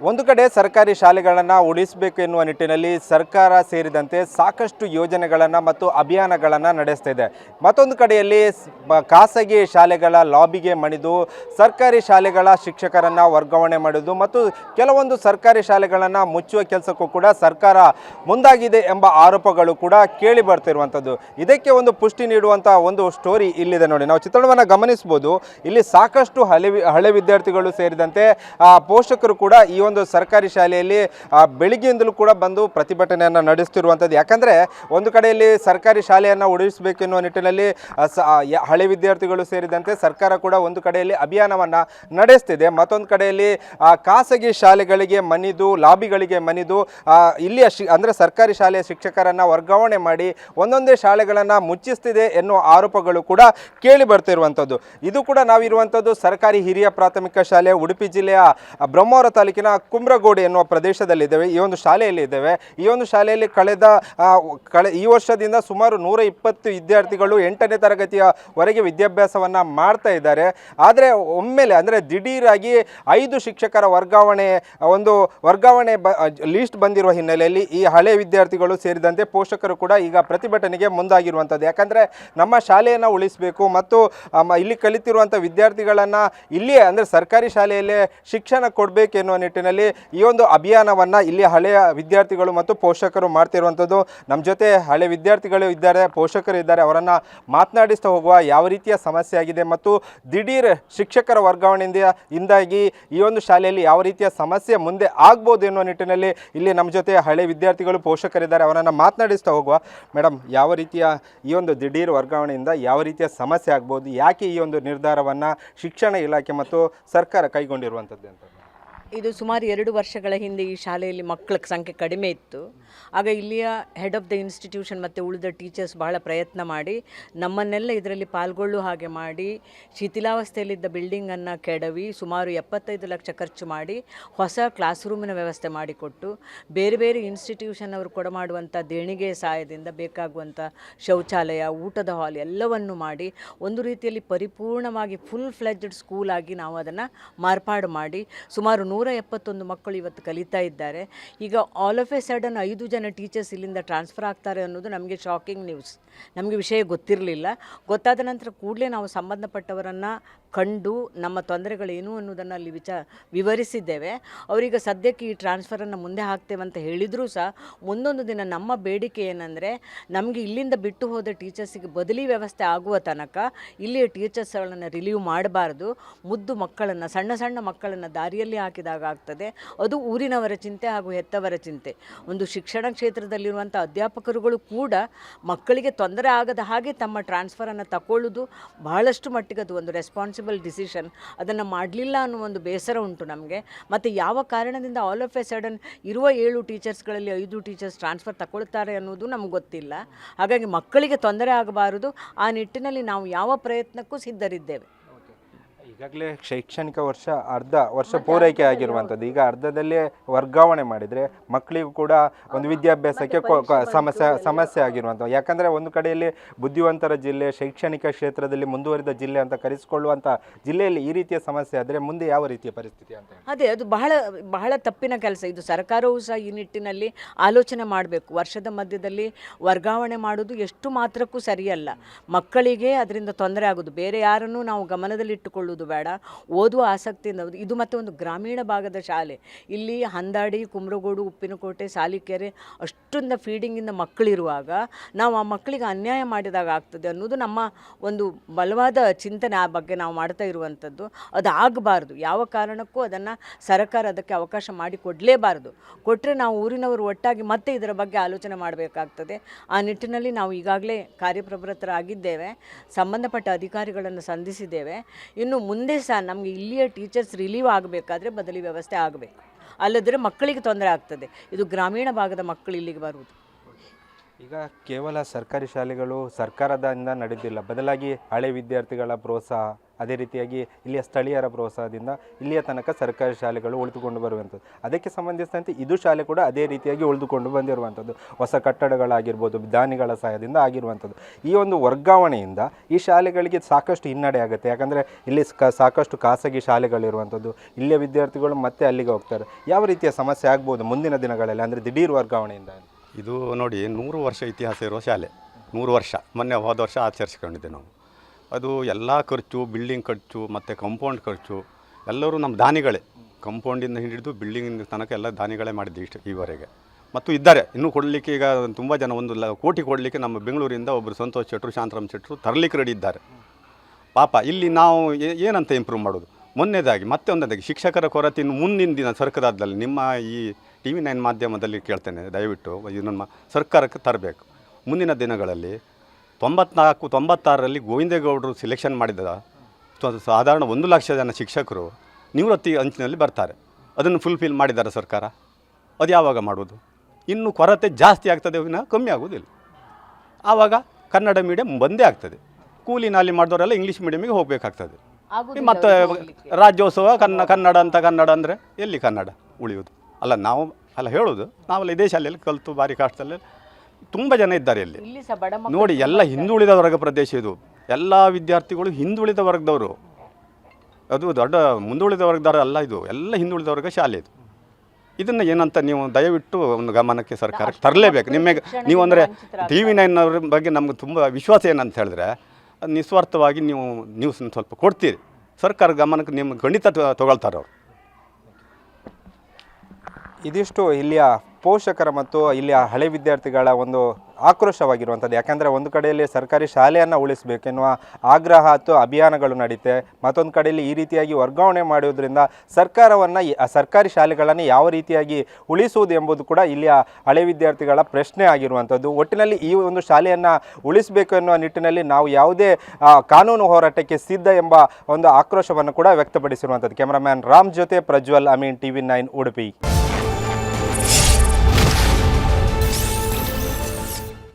ಒಂದು ಕಡೆ ಸರ್ಕಾರಿ ಶಾಲೆಗಳನ್ನು ಉಳಿಸಬೇಕು ಎನ್ನುವ ನಿಟ್ಟಿನಲ್ಲಿ ಸರ್ಕಾರ ಸೇರಿದಂತೆ ಸಾಕಷ್ಟು ಯೋಜನೆಗಳನ್ನು ಮತ್ತು ಅಭಿಯಾನಗಳನ್ನು ನಡೆಸ್ತಾ ಇದೆ. ಮತ್ತೊಂದು ಕಡೆಯಲ್ಲಿ ಖಾಸಗಿ ಶಾಲೆಗಳ ಲಾಬಿಗೆ ಮಣಿದು ಸರ್ಕಾರಿ ಶಾಲೆಗಳ ಶಿಕ್ಷಕರನ್ನು ವರ್ಗಾವಣೆ ಮಾಡೋದು ಮತ್ತು ಕೆಲವೊಂದು ಸರ್ಕಾರಿ ಶಾಲೆಗಳನ್ನು ಮುಚ್ಚುವ ಕೆಲಸಕ್ಕೂ ಕೂಡ ಸರ್ಕಾರ ಮುಂದಾಗಿದೆ ಎಂಬ ಆರೋಪಗಳು ಕೂಡ ಕೇಳಿ ಬರ್ತಿರುವಂಥದ್ದು. ಇದಕ್ಕೆ ಒಂದು ಪುಷ್ಟಿ ನೀಡುವಂಥ ಒಂದು ಸ್ಟೋರಿ ಇಲ್ಲಿದೆ ನೋಡಿ. ನಾವು ಚಿತ್ರಣವನ್ನು ಗಮನಿಸ್ಬೋದು. ಇಲ್ಲಿ ಸಾಕಷ್ಟು ಹಳೆ ಹಳೆ ವಿದ್ಯಾರ್ಥಿಗಳು ಸೇರಿದಂತೆ ಪೋಷಕರು ಕೂಡ ಈ ಒಂದು ಸರ್ಕಾರಿ ಶಾಲೆಯಲ್ಲಿ ಬೆಳಿಗ್ಗೆಯಿಂದಲೂ ಕೂಡ ಬಂದು ಪ್ರತಿಭಟನೆಯನ್ನು ನಡೆಸ್ತಿರುವಂಥದ್ದು. ಯಾಕಂದರೆ ಒಂದು ಕಡೆಯಲ್ಲಿ ಸರ್ಕಾರಿ ಶಾಲೆಯನ್ನು ಉಳಿಸಬೇಕೆನ್ನುವ ನಿಟ್ಟಿನಲ್ಲಿ ಹಳೆ ವಿದ್ಯಾರ್ಥಿಗಳು ಸೇರಿದಂತೆ ಸರ್ಕಾರ ಕೂಡ ಒಂದು ಕಡೆಯಲ್ಲಿ ಅಭಿಯಾನವನ್ನು ನಡೆಸ್ತಿದೆ. ಮತ್ತೊಂದು ಕಡೆಯಲ್ಲಿ ಖಾಸಗಿ ಶಾಲೆಗಳಿಗೆ ಮನಿದು, ಲಾಬಿಗಳಿಗೆ ಮನಿದು ಇಲ್ಲಿಯ ಶಿ, ಅಂದರೆ ಸರ್ಕಾರಿ ಶಾಲೆಯ ಶಿಕ್ಷಕರನ್ನು ವರ್ಗಾವಣೆ ಮಾಡಿ ಒಂದೊಂದೇ ಶಾಲೆಗಳನ್ನು ಮುಚ್ಚಿಸ್ತಿದೆ ಎನ್ನುವ ಆರೋಪಗಳು ಕೂಡ ಕೇಳಿ ಬರ್ತಿರುವಂಥದ್ದು. ಇದು ಕೂಡ ನಾವಿರುವಂಥದ್ದು ಸರ್ಕಾರಿ ಹಿರಿಯ ಪ್ರಾಥಮಿಕ ಶಾಲೆ, ಉಡುಪಿ ಜಿಲ್ಲೆಯ ಬ್ರಹ್ಮಾವರ ತಾಲೂಕಿನ ಕುಮ್ರಗೋಡು ಎನ್ನುವ ಪ್ರದೇಶದಲ್ಲಿದ್ದೇವೆ. ಈ ಒಂದು ಶಾಲೆಯಲ್ಲಿ ಇದ್ದೇವೆ. ಈ ಒಂದು ಶಾಲೆಯಲ್ಲಿ ಕಳೆದ ಕಳೆ, ಈ ವರ್ಷದಿಂದ ಸುಮಾರು ನೂರ ಇಪ್ಪತ್ತು ವಿದ್ಯಾರ್ಥಿಗಳು ಎಂಟನೇ ತರಗತಿಯವರೆಗೆ ವಿದ್ಯಾಭ್ಯಾಸವನ್ನು ಮಾಡ್ತಾ ಇದ್ದಾರೆ. ಆದರೆ ಒಮ್ಮೆಲೆ ಅಂದರೆ ದಿಢೀರಾಗಿ ಐದು ಶಿಕ್ಷಕರ ವರ್ಗಾವಣೆ, ಒಂದು ವರ್ಗಾವಣೆ ಬ ಲೀಸ್ಟ್ ಬಂದಿರುವ ಹಿನ್ನೆಲೆಯಲ್ಲಿ ಈ ಹಳೆ ವಿದ್ಯಾರ್ಥಿಗಳು ಸೇರಿದಂತೆ ಪೋಷಕರು ಕೂಡ ಈಗ ಪ್ರತಿಭಟನೆಗೆ ಮುಂದಾಗಿರುವಂಥದ್ದು. ಯಾಕಂದರೆ ನಮ್ಮ ಶಾಲೆಯನ್ನು ಉಳಿಸಬೇಕು ಮತ್ತು ಇಲ್ಲಿ ಕಲಿತಿರುವಂಥ ವಿದ್ಯಾರ್ಥಿಗಳನ್ನು ಇಲ್ಲಿಯೇ ಅಂದರೆ ಸರ್ಕಾರಿ ಶಾಲೆಯಲ್ಲೇ ಶಿಕ್ಷಣ ಕೊಡಬೇಕು ನಿಟ್ಟಿನಲ್ಲಿ ಈ ಒಂದು ಅಭಿಯಾನವನ್ನು ಇಲ್ಲಿ ಹಳೆಯ ವಿದ್ಯಾರ್ಥಿಗಳು ಮತ್ತು ಪೋಷಕರು ಮಾಡ್ತಿರುವಂಥದ್ದು. ನಮ್ಮ ಜೊತೆ ಹಳೆ ವಿದ್ಯಾರ್ಥಿಗಳು ಇದ್ದಾರೆ, ಪೋಷಕರು ಇದ್ದಾರೆ, ಅವರನ್ನು ಮಾತನಾಡಿಸ್ತಾ ಹೋಗುವ ಯಾವ ರೀತಿಯ ಸಮಸ್ಯೆ ಆಗಿದೆ ಮತ್ತು ದಿಢೀರ್ ಶಿಕ್ಷಕರ ವರ್ಗಾವಣೆಯಿಂದ ಇಂದಾಗಿ ಈ ಒಂದು ಶಾಲೆಯಲ್ಲಿ ಯಾವ ರೀತಿಯ ಸಮಸ್ಯೆ ಮುಂದೆ ಆಗ್ಬೋದು ಎನ್ನುವ ನಿಟ್ಟಿನಲ್ಲಿ ಇಲ್ಲಿ ನಮ್ಮ ಜೊತೆ ಹಳೆ ವಿದ್ಯಾರ್ಥಿಗಳು, ಪೋಷಕರಿದ್ದಾರೆ, ಅವರನ್ನು ಮಾತನಾಡಿಸ್ತಾ ಹೋಗುವ. ಮೇಡಮ್ ಯಾವ ರೀತಿಯ ಈ ಒಂದು ದಿಢೀರ್ ವರ್ಗಾವಣೆಯಿಂದ ಯಾವ ರೀತಿಯ ಸಮಸ್ಯೆ ಆಗ್ಬೋದು, ಯಾಕೆ ಈ ಒಂದು ನಿರ್ಧಾರವನ್ನು ಶಿಕ್ಷಣ ಇಲಾಖೆ ಮತ್ತು ಸರ್ಕಾರ ಕೈಗೊಂಡಿರುವಂಥದ್ದು ಅಂತ. ಇದು ಸುಮಾರು ಎರಡು ವರ್ಷಗಳ ಹಿಂದೆ ಈ ಶಾಲೆಯಲ್ಲಿ ಮಕ್ಕಳ ಸಂಖ್ಯೆ ಕಡಿಮೆ ಇತ್ತು. ಆಗ ಇಲ್ಲಿಯ ಹೆಡ್ ಆಫ್ ದ ಇನ್ಸ್ಟಿಟ್ಯೂಷನ್ ಮತ್ತು ಉಳಿದ ಟೀಚರ್ಸ್ ಬಹಳ ಪ್ರಯತ್ನ ಮಾಡಿ, ನಮ್ಮನ್ನೆಲ್ಲ ಇದರಲ್ಲಿ ಪಾಲ್ಗೊಳ್ಳುವ ಹಾಗೆ ಮಾಡಿ, ಶಿಥಿಲಾವಸ್ಥೆಯಲ್ಲಿದ್ದ ಬಿಲ್ಡಿಂಗನ್ನು ಕೆಡವಿ, ಸುಮಾರು ಎಪ್ಪತ್ತೈದು ಲಕ್ಷ ಖರ್ಚು ಮಾಡಿ ಹೊಸ ಕ್ಲಾಸ್ ರೂಮಿನ ವ್ಯವಸ್ಥೆ ಮಾಡಿಕೊಟ್ಟು, ಬೇರೆ ಬೇರೆ ಇನ್ಸ್ಟಿಟ್ಯೂಷನ್ ಅವರು ಕೊಡಮಾಡುವಂಥ ದೇಣಿಗೆ ಸಹಾಯದಿಂದ ಬೇಕಾಗುವಂಥ ಶೌಚಾಲಯ, ಊಟದ ಹಾಲ್ ಎಲ್ಲವನ್ನು ಮಾಡಿ, ಒಂದು ರೀತಿಯಲ್ಲಿ ಪರಿಪೂರ್ಣವಾಗಿ ಫುಲ್ ಫ್ಲೆಜ್ಡ್ ಸ್ಕೂಲ್ ಆಗಿ ನಾವು ಅದನ್ನು ಮಾರ್ಪಾಡು ಮಾಡಿ, ಸುಮಾರು ನೂರ ಎಪ್ಪತ್ತೊಂದು ಮಕ್ಕಳು ಇವತ್ತು ಕಲಿತಾ ಇದ್ದಾರೆ. ಈಗ ಆಲ್ ಆಫ್ ಎ ಸಡನ್ ಐದು ಜನ ಟೀಚರ್ಸ್ ಇಲ್ಲಿಂದ ಟ್ರಾನ್ಸ್ಫರ್ ಆಗ್ತಾರೆ ಅನ್ನೋದು ನಮಗೆ ಶಾಕಿಂಗ್ ನ್ಯೂಸ್ ನಮಗೆ ವಿಷಯ ಗೊತ್ತಿರಲಿಲ್ಲ. ಗೊತ್ತಾದ ನಂತರ ಕೂಡಲೇ ನಾವು ಸಂಬಂಧಪಟ್ಟವರನ್ನು ಕಂಡು ನಮ್ಮ ತೊಂದರೆಗಳೇನು ಅನ್ನೋದನ್ನು ಅಲ್ಲಿ ವಿಚ, ವಿವರಿಸಿದ್ದೇವೆ. ಅವರೀಗ ಸದ್ಯಕ್ಕೆ ಈ ಟ್ರಾನ್ಸ್ಫರನ್ನು ಮುಂದೆ ಹಾಕ್ತೇವೆ ಅಂತ ಹೇಳಿದರೂ ಸಹ ಮುಂದೊಂದು ದಿನ ನಮ್ಮ ಬೇಡಿಕೆ ಏನಂದರೆ ನಮಗೆ ಇಲ್ಲಿಂದ ಬಿಟ್ಟು ಹೋದ ಟೀಚರ್ಸಿಗೆ ಬದಲಿ ವ್ಯವಸ್ಥೆ ಆಗುವ ತನಕ ಇಲ್ಲಿಯ ಟೀಚರ್ಸ್ಗಳನ್ನು ರಿಲೀವ್ ಮಾಡಬಾರ್ದು. ಮುದ್ದು ಮಕ್ಕಳನ್ನು, ಸಣ್ಣ ಸಣ್ಣ ಮಕ್ಕಳನ್ನು ದಾರಿಯಲ್ಲಿ ಹಾಕಿದಾಗ ಆಗ್ತದೆ. ಅದು ಊರಿನವರ ಚಿಂತೆ ಹಾಗೂ ಹೆತ್ತವರ ಚಿಂತೆ. ಒಂದು ಶಿಕ್ಷಣ ಕ್ಷೇತ್ರದಲ್ಲಿರುವಂಥ ಅಧ್ಯಾಪಕರುಗಳು ಕೂಡ ಮಕ್ಕಳಿಗೆ ತೊಂದರೆ ಆಗದ ಹಾಗೆ ತಮ್ಮ ಟ್ರಾನ್ಸ್ಫರನ್ನು ತಗೊಳ್ಳೋದು ಬಹಳಷ್ಟು ಮಟ್ಟಿಗೆ ಅದು ಒಂದು ರೆಸ್ಪಾನ್ಸಿಬಲ್ ಡಿಸಿಷನ್ ಅದನ್ನು ಮಾಡಲಿಲ್ಲ ಅನ್ನೋ ಒಂದು ಬೇಸರ ಉಂಟು ನಮಗೆ. ಮತ್ತು ಯಾವ ಕಾರಣದಿಂದ ಆಲ್ ಆಫ್ ಎ ಸಡನ್ ಇರುವ ಏಳು ಟೀಚರ್ಸ್ಗಳಲ್ಲಿ ಐದು ಟೀಚರ್ಸ್ ಟ್ರಾನ್ಸ್ಫರ್ ತಗೊಳ್ತಾರೆ ಅನ್ನೋದು ನಮ್ಗೆ ಗೊತ್ತಿಲ್ಲ. ಹಾಗಾಗಿ ಮಕ್ಕಳಿಗೆ ತೊಂದರೆ ಆಗಬಾರದು. ಆ ನಿಟ್ಟಿನಲ್ಲಿ ನಾವು ಯಾವ ಪ್ರಯತ್ನಕ್ಕೂ ಸಿದ್ಧರಿದ್ದೇವೆ. ಈಗಾಗಲೇ ಶೈಕ್ಷಣಿಕ ವರ್ಷ ಅರ್ಧ ವರ್ಷ ಪೂರೈಕೆ ಆಗಿರುವಂಥದ್ದು. ಈಗ ಅರ್ಧದಲ್ಲೇ ವರ್ಗಾವಣೆ ಮಾಡಿದರೆ ಮಕ್ಕಳಿಗೂ ಕೂಡ ಒಂದು ವಿದ್ಯಾಭ್ಯಾಸಕ್ಕೆ ಸಮಸ್ಯೆ ಸಮಸ್ಯೆ ಆಗಿರುವಂಥದ್ದು. ಯಾಕಂದರೆ ಒಂದು ಕಡೆಯಲ್ಲಿ ಬುದ್ಧಿವಂತರ ಜಿಲ್ಲೆ, ಶೈಕ್ಷಣಿಕ ಕ್ಷೇತ್ರದಲ್ಲಿ ಮುಂದುವರಿದ ಜಿಲ್ಲೆ ಅಂತ ಕರೆಸಿಕೊಳ್ಳುವಂಥ ಜಿಲ್ಲೆಯಲ್ಲಿ ಈ ರೀತಿಯ ಸಮಸ್ಯೆ ಆದರೆ ಮುಂದೆ ಯಾವ ರೀತಿಯ ಪರಿಸ್ಥಿತಿ ಅಂತ ಅದೇ, ಅದು ಬಹಳ ಬಹಳ ತಪ್ಪಿನ ಕೆಲಸ. ಇದು ಸರ್ಕಾರವೂ ಸಹ ಈ ನಿಟ್ಟಿನಲ್ಲಿ ಆಲೋಚನೆ ಮಾಡಬೇಕು. ವರ್ಷದ ಮಧ್ಯದಲ್ಲಿ ವರ್ಗಾವಣೆ ಮಾಡೋದು ಎಷ್ಟು ಮಾತ್ರಕ್ಕೂ ಸರಿಯಲ್ಲ. ಮಕ್ಕಳಿಗೆ ಅದರಿಂದ ತೊಂದರೆ ಆಗೋದು. ಬೇರೆ ಯಾರನ್ನು ನಾವು ಗಮನದಲ್ಲಿಟ್ಟುಕೊಳ್ಳುವುದು ಬೇಡ, ಓದುವ ಆಸಕ್ತಿಯಿಂದ ಇದು ಮತ್ತೆ ಒಂದು ಗ್ರಾಮೀಣ ಭಾಗದ ಶಾಲೆ. ಇಲ್ಲಿ ಹಂದಾಡಿ, ಕುಮ್ರಗೋಡು, ಉಪ್ಪಿನಕೋಟೆ, ಸಾಲಿಕೆರೆ ಅಷ್ಟೊಂದ ಫೀಡಿಂಗಿಂದ ಮಕ್ಕಳಿರುವಾಗ ನಾವು ಆ ಮಕ್ಕಳಿಗೆ ಅನ್ಯಾಯ ಮಾಡಿದಾಗ ಆಗ್ತದೆ ಅನ್ನೋದು ನಮ್ಮ ಒಂದು ಬಲವಾದ ಚಿಂತನೆ ಆ ಬಗ್ಗೆ ನಾವು ಮಾಡ್ತಾ ಇರುವಂಥದ್ದು. ಅದು ಆಗಬಾರ್ದು. ಯಾವ ಕಾರಣಕ್ಕೂ ಅದನ್ನು ಸರ್ಕಾರ ಅದಕ್ಕೆ ಅವಕಾಶ ಮಾಡಿ ಕೊಡಲೇಬಾರ್ದು. ಕೊಟ್ಟರೆ ನಾವು ಊರಿನವರು ಒಟ್ಟಾಗಿ ಮತ್ತೆ ಇದರ ಬಗ್ಗೆ ಆಲೋಚನೆ ಮಾಡಬೇಕಾಗ್ತದೆ. ಆ ನಿಟ್ಟಿನಲ್ಲಿ ನಾವು ಈಗಾಗಲೇ ಕಾರ್ಯಪ್ರವೃತ್ತರಾಗಿದ್ದೇವೆ. ಸಂಬಂಧಪಟ್ಟ ಅಧಿಕಾರಿಗಳನ್ನು ಸಂಧಿಸಿದ್ದೇವೆ. ಇನ್ನು ಮುಂದೆ ಸಹ ನಮಗೆ ಇಲ್ಲಿಯ ಟೀಚರ್ಸ್ ರಿಲೀವ್ ಆಗಬೇಕಾದ್ರೆ ಬದಲಿ ವ್ಯವಸ್ಥೆ ಆಗಬೇಕು. ಅಲ್ಲದ್ರೆ ಮಕ್ಕಳಿಗೆ ತೊಂದರೆ ಆಗ್ತದೆ. ಇದು ಗ್ರಾಮೀಣ ಭಾಗದ ಮಕ್ಕಳು ಇಲ್ಲಿಗೆ ಬರುವುದು. ಈಗ ಕೇವಲ ಸರ್ಕಾರಿ ಶಾಲೆಗಳು ಸರ್ಕಾರದಿಂದ ನಡೆದಿಲ್ಲ. ಬದಲಾಗಿ ಹಳೆ ವಿದ್ಯಾರ್ಥಿಗಳ ಪ್ರೋತ್ಸಾಹ ಅದೇ ರೀತಿಯಾಗಿ ಇಲ್ಲಿಯ ಸ್ಥಳೀಯರ ಪ್ರೋತ್ಸಾಹದಿಂದ ಇಲ್ಲಿಯ ತನಕ ಸರ್ಕಾರಿ ಶಾಲೆಗಳು ಉಳಿದುಕೊಂಡು ಬರುವಂಥದ್ದು. ಅದಕ್ಕೆ ಸಂಬಂಧಿಸಿದಂತೆ ಇದು ಶಾಲೆ ಕೂಡ ಅದೇ ರೀತಿಯಾಗಿ ಉಳಿದುಕೊಂಡು ಬಂದಿರುವಂಥದ್ದು. ಹೊಸ ಕಟ್ಟಡಗಳಾಗಿರ್ಬೋದು, ದಾನಿಗಳ ಸಹಾಯದಿಂದ ಆಗಿರುವಂಥದ್ದು. ಈ ಒಂದು ವರ್ಗಾವಣೆಯಿಂದ ಈ ಶಾಲೆಗಳಿಗೆ ಸಾಕಷ್ಟು ಹಿನ್ನಡೆ ಆಗುತ್ತೆ. ಯಾಕಂದರೆ ಇಲ್ಲಿ ಸಾಕಷ್ಟು ಖಾಸಗಿ ಶಾಲೆಗಳಿರುವಂಥದ್ದು. ಇಲ್ಲಿಯ ವಿದ್ಯಾರ್ಥಿಗಳು ಮತ್ತೆ ಅಲ್ಲಿಗೆ ಹೋಗ್ತಾರೆ. ಯಾವ ರೀತಿಯ ಸಮಸ್ಯೆ ಆಗ್ಬೋದು ಮುಂದಿನ ದಿನಗಳಲ್ಲಿ? ಅಂದರೆ ದಿಢೀರ್ ವರ್ಗಾವಣೆಯಿಂದ? ಇದು ನೋಡಿ, ನೂರು ವರ್ಷ ಇತಿಹಾಸ ಇರುವ ಶಾಲೆ. ನೂರು ವರ್ಷ. ಮೊನ್ನೆ ಹೋದ ವರ್ಷ ಆಚರಿಸ್ಕೊಂಡಿದ್ದೆ ನಾವು. ಅದು ಎಲ್ಲ ಖರ್ಚು ಬಿಲ್ಡಿಂಗ್ ಖರ್ಚು, ಮತ್ತು ಕಂಪೌಂಡ್ ಖರ್ಚು, ಎಲ್ಲರೂ ನಮ್ಮ ದಾನಿಗಳೇ. ಕಂಪೌಂಡಿಂದ ಹಿಡಿದು ಬಿಲ್ಡಿಂಗಿನ ತನಕ ಎಲ್ಲ ದಾನಿಗಳೇ ಮಾಡಿದ್ದು ಇಷ್ಟು ಈವರೆಗೆ. ಮತ್ತು ಇದ್ದಾರೆ. ಇನ್ನೂ ಕೊಡಲಿಕ್ಕೆ ಈಗ ತುಂಬ ಜನ ಒಂದು ಲ, ಕೋಟಿ ಕೊಡಲಿಕ್ಕೆ ನಮ್ಮ ಬೆಂಗಳೂರಿಂದ ಒಬ್ಬರು ಸಂತೋಷ್ ಶೆಟ್ರು, ಶಾಂತರಾಮ್ ಶೆಟ್ರು ತರಲಿಕ್ಕೆ ರೆಡಿ ಇದ್ದಾರೆ. ಪಾಪ, ಇಲ್ಲಿ ನಾವು ಏನಂತ ಇಂಪ್ರೂವ್ ಮಾಡೋದು? ಮೊನ್ನೆದಾಗಿ, ಮತ್ತೆ ಒಂದದಾಗಿ ಶಿಕ್ಷಕರ ಕೊರತೆ ಇನ್ನು ಮುಂದಿನ ದಿನ ಸರ್ಕಾರದಲ್ಲಿ ನಿಮ್ಮ ಈ ಟಿ ವಿ ನೈನ್ ಮಾಧ್ಯಮದಲ್ಲಿ ಕೇಳ್ತೇನೆ, ದಯವಿಟ್ಟು, ಇದು ನಮ್ಮ ಸರ್ಕಾರಕ್ಕೆ ತರಬೇಕು. ಮುಂದಿನ ದಿನಗಳಲ್ಲಿ ತೊಂಬತ್ನಾಲ್ಕು ತೊಂಬತ್ತಾರರಲ್ಲಿ ಗೋವಿಂದೇಗೌಡರು ಸಿಲೆಕ್ಷನ್ ಮಾಡಿದ ಸಾಧಾರಣ ಒಂದು ಲಕ್ಷ ಜನ ಶಿಕ್ಷಕರು ನಿವೃತ್ತಿ ಅಂಚಿನಲ್ಲಿ ಬರ್ತಾರೆ. ಅದನ್ನು ಫುಲ್ಫಿಲ್ ಮಾಡಿದ್ದಾರೆ ಸರ್ಕಾರ. ಅದು ಯಾವಾಗ ಮಾಡೋದು ಇನ್ನು ಕೊರತೆ ಜಾಸ್ತಿ ಆಗ್ತದೆ ವಿನ ಕಮ್ಮಿ ಆಗೋದಿಲ್ಲ ಆವಾಗ ಕನ್ನಡ ಮೀಡಿಯಂ ಬಂದೇ ಆಗ್ತದೆ. ಕೂಲಿ ನಾಲಿ ಮಾಡಿದವರೆಲ್ಲ ಇಂಗ್ಲೀಷ್ ಮೀಡಿಯಮಿಗೆ ಹೋಗಬೇಕಾಗ್ತದೆ. ಮತ್ತು ರಾಜ್ಯೋತ್ಸವ ಕನ್ನ ಕನ್ನಡ ಅಂತ ಕನ್ನಡ ಅಂದರೆ ಎಲ್ಲಿ ಕನ್ನಡ ಉಳಿಯೋದು ಅಲ್ಲ ನಾವು ಅಲ್ಲ ಹೇಳೋದು ನಾವೆಲ್ಲ ಇದೇ ಶಾಲೆಯಲ್ಲಿ ಕಲಿತು ಭಾರಿ ಕಾಷ್ಟಲ್ಲಿ ತುಂಬ ಜನ ಇದ್ದಾರೆ ಇಲ್ಲಿ ಇಲ್ಲಿ ಸಹ ಬಡ ಮಕ್ಕಳು ನೋಡಿ ಎಲ್ಲ ಹಿಂದುಳಿದ ವರ್ಗ ಪ್ರದೇಶ ಇದು. ಎಲ್ಲ ವಿದ್ಯಾರ್ಥಿಗಳು ಹಿಂದುಳಿದ ವರ್ಗದವರು. ಅದು ದೊಡ್ಡ ಮುಂದುಳಿದ ವರ್ಗದವರು ಅಲ್ಲ ಇದು. ಎಲ್ಲ ಹಿಂದುಳಿದ ವರ್ಗ ಶಾಲೆ ಇದು. ಇದನ್ನು ಏನಂತ ನೀವು ದಯವಿಟ್ಟು ಒಂದು ಗಮನಕ್ಕೆ ಸರ್ಕಾರಕ್ಕೆ ತರಲೇಬೇಕು. ನಿಮಗೆ ನೀವು ಅಂದರೆ ಟಿ ವಿ ನೈನ್ ಅವ್ರ ಬಗ್ಗೆ ನಮ್ಗೆ ತುಂಬ ವಿಶ್ವಾಸ ಏನಂತ ಹೇಳಿದ್ರೆ ಅದು ನಿಸ್ವಾರ್ಥವಾಗಿ ನೀವು ನ್ಯೂಸ್ ಸ್ವಲ್ಪ ಕೊಡ್ತೀರಿ. ಸರ್ಕಾರ ಗಮನಕ್ಕೆ ನಿಮ್ಮ ಖಂಡಿತ ತಗೊಳ್ತಾರೆ ಅವರು ಇದಿಷ್ಟು ಇಲ್ಲಿಯ ಪೋಷಕರ ಮತ್ತು ಇಲ್ಲಿಯ ಹಳೆ ವಿದ್ಯಾರ್ಥಿಗಳ ಒಂದು ಆಕ್ರೋಶವಾಗಿರುವಂಥದ್ದು. ಯಾಕೆಂದರೆ ಒಂದು ಕಡೆಯಲ್ಲಿ ಸರ್ಕಾರಿ ಶಾಲೆಯನ್ನು ಉಳಿಸಬೇಕೆನ್ನುವ ಆಗ್ರಹ ಅಥವಾ ಅಭಿಯಾನಗಳು ನಡೀತೆ, ಮತ್ತೊಂದು ಕಡೆಯಲ್ಲಿ ಈ ರೀತಿಯಾಗಿ ವರ್ಗಾವಣೆ ಮಾಡುವುದರಿಂದ ಸರ್ಕಾರವನ್ನು ಸರ್ಕಾರಿ ಶಾಲೆಗಳನ್ನು ಯಾವ ರೀತಿಯಾಗಿ ಉಳಿಸುವುದು ಎಂಬುದು ಕೂಡ ಇಲ್ಲಿಯ ಹಳೆ ವಿದ್ಯಾರ್ಥಿಗಳ ಪ್ರಶ್ನೆ ಆಗಿರುವಂಥದ್ದು. ಒಟ್ಟಿನಲ್ಲಿ ಈ ಒಂದು ಶಾಲೆಯನ್ನು ಉಳಿಸಬೇಕು ಎನ್ನುವ ನಿಟ್ಟಿನಲ್ಲಿ ನಾವು ಯಾವುದೇ ಕಾನೂನು ಹೋರಾಟಕ್ಕೆ ಸಿದ್ಧ ಎಂಬ ಒಂದು ಆಕ್ರೋಶವನ್ನು ಕೂಡ ವ್ಯಕ್ತಪಡಿಸಿರುವಂಥದ್ದು. ಕ್ಯಾಮರಾಮ್ಯಾನ್ ರಾಮ್ ಜೊತೆ Prajwal Amin T V nine, Udupi.